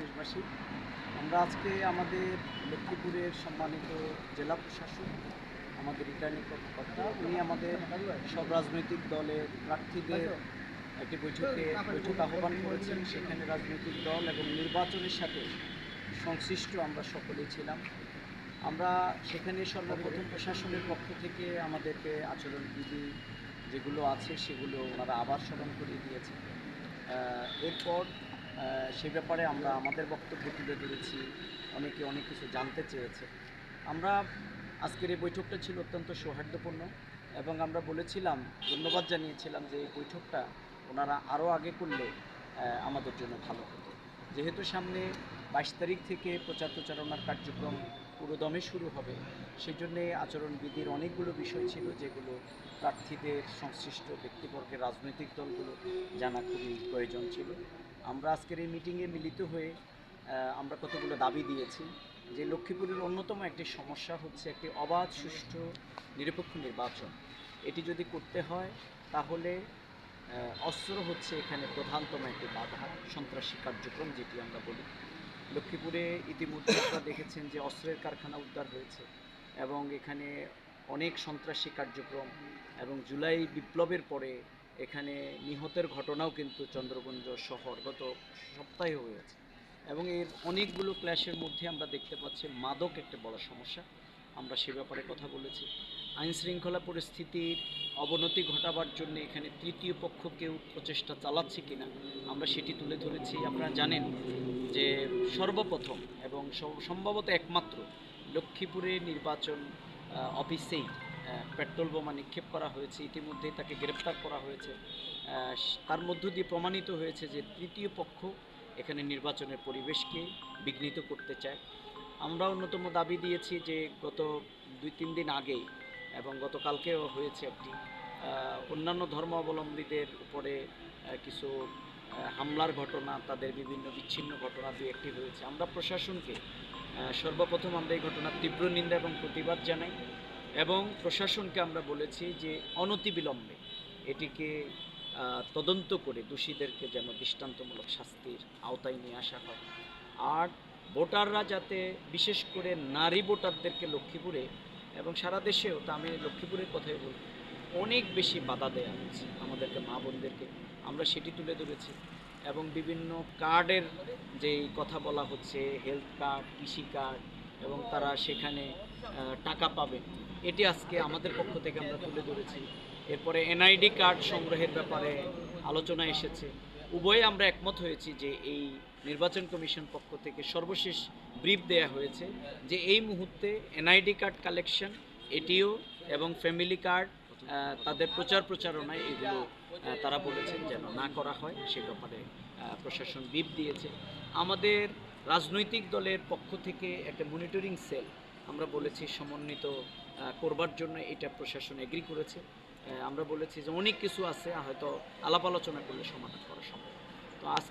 দেশবাসী, আমরা আজকে আমাদের লক্ষ্মীপুরের সম্মানিত জেলা প্রশাসক, আমাদের রিটার্নিং কর্মকর্তা, উনি আমাদের সব রাজনৈতিক দলের প্রার্থীদের একটি বৈঠকে বৈঠক আহ্বান করেছেন। সেখানে রাজনৈতিক দল এবং নির্বাচনের সাথে সংশ্লিষ্ট আমরা সকলেই ছিলাম। আমরা সেখানে সর্বপ্রথম প্রশাসনের পক্ষ থেকে আমাদেরকে আচরণবিধি যেগুলো আছে সেগুলো ওনারা আবার স্মরণ করিয়ে দিয়েছে এরপর সে ব্যাপারে আমরা আমাদের বক্তব্য তুলে ধরেছি। অনেকে অনেক কিছু জানতে চেয়েছে। আমরা আজকের এই বৈঠকটা ছিল অত্যন্ত সৌহার্দ্যপূর্ণ এবং আমরা বলেছিলাম, ধন্যবাদ জানিয়েছিলাম যে এই বৈঠকটা ওনারা আরও আগে করলে আমাদের জন্য ভালো হতো। যেহেতু সামনে বাইশ তারিখ থেকে প্রচার প্রচারণার কার্যক্রম পুরোদমে শুরু হবে সেই জন্যে আচরণবিধির অনেকগুলো বিষয় ছিল যেগুলো প্রার্থীদের সংশ্লিষ্ট ব্যক্তিবর্গের রাজনৈতিক দলগুলো জানা খুবই প্রয়োজন ছিল। আমরা আজকের এই মিটিংয়ে মিলিত হয়ে আমরা কতগুলো দাবি দিয়েছি যে লক্ষ্মীপুরের অন্যতম একটি সমস্যা হচ্ছে একটি অবাধ, সুষ্ঠু, নিরপেক্ষ নির্বাচন। এটি যদি করতে হয়, তাহলে অস্ত্র হচ্ছে এখানে প্রধানতম একটি বাধা, সন্ত্রাসী কার্যক্রম যেটি আমরা বলি। লক্ষ্মীপুরে ইতিমধ্যে আপনারা দেখেছেন যে অস্ত্রের কারখানা উদ্ধার হয়েছে এবং এখানে অনেক সন্ত্রাসী কার্যক্রম এবং জুলাই বিপ্লবের পরে এখানে নিহতের ঘটনাও কিন্তু চন্দ্রগঞ্জ শহর গত সপ্তাহে হয়েছে। এবং এর অনেকগুলো ক্ল্যাশের মধ্যে আমরা দেখতে পাচ্ছি মাদক একটা বড় সমস্যা। আমরা সে ব্যাপারে কথা বলেছি। আইন শৃঙ্খলা পরিস্থিতির অবনতি ঘটাবার জন্য এখানে তৃতীয় পক্ষ কেউ প্রচেষ্টা চালাচ্ছে কিনা, আমরা সেটি তুলে ধরেছি। আপনারা জানেন যে সর্বপ্রথম এবং সম্ভবত একমাত্র লক্ষ্মীপুরে নির্বাচন অফিসেই পেট্রোল বোমা নিক্ষেপ করা হয়েছে, ইতিমধ্যেই তাকে গ্রেপ্তার করা হয়েছে। তার মধ্য দিয়ে প্রমাণিত হয়েছে যে তৃতীয় পক্ষ এখানে নির্বাচনের পরিবেশকে বিঘ্নিত করতে চায়। আমরা অন্যতম দাবি দিয়েছি যে গত দুই তিন দিন আগেই এবং গতকালকেও হয়েছে একটি অন্যান্য ধর্মাবলম্বীদের উপরে কিছু হামলার ঘটনা, তাদের বিভিন্ন বিচ্ছিন্ন ঘটনা দুই একটি হয়েছে। আমরা প্রশাসনকে সর্বপ্রথম আমরা এই ঘটনার তীব্র নিন্দা এবং প্রতিবাদ জানাই। এবং প্রশাসনকে আমরা বলেছি যে অনতিবিলম্বে এটিকে তদন্ত করে দোষীদেরকে যেন দৃষ্টান্তমূলক শাস্তির আওতায় নিয়ে আসা হয়। আর ভোটাররা যাতে বিশেষ করে নারী ভোটারদেরকে লক্ষ্মীপুরে এবং সারা দেশেও, তা আমি লক্ষ্মীপুরের কথাই বলি অনেক বেশি বাধা দেওয়া হচ্ছে আমাদেরকে, মা বোনদেরকে। আমরা সেটি তুলে ধরেছি এবং বিভিন্ন কার্ডের যেই কথা বলা হচ্ছে, হেলথ কার্ড, কৃষি কার্ড এবং তারা সেখানে টাকা পাবে এটি আজকে আমাদের পক্ষ থেকে আমরা তুলে ধরেছি। এরপরে এনআইডি কার্ড সংগ্রহের ব্যাপারে আলোচনা এসেছে। উভয়ে আমরা একমত হয়েছি যে এই নির্বাচন কমিশন পক্ষ থেকে সর্বশেষ ব্রিফ দেয়া হয়েছে যে এই মুহূর্তে এনআইডি কার্ড কালেকশন, এটিও এবং ফ্যামিলি কার্ড তাদের প্রচার প্রচারণায় এগুলো তারা বলেছেন যেন না করা হয়। সে ব্যাপারে প্রশাসন বিপ দিয়েছে। আমাদের রাজনৈতিক দলের পক্ষ থেকে একটা মনিটরিং সেল, আমরা বলেছি সমন্বিত করবার জন্য এটা প্রশাসন এগ্রি করেছে। আমরা বলেছি যে অনেক কিছু আছে, হয়তো আলাপ আলোচনা করলে সমাধান করা সম্ভব। তো আজ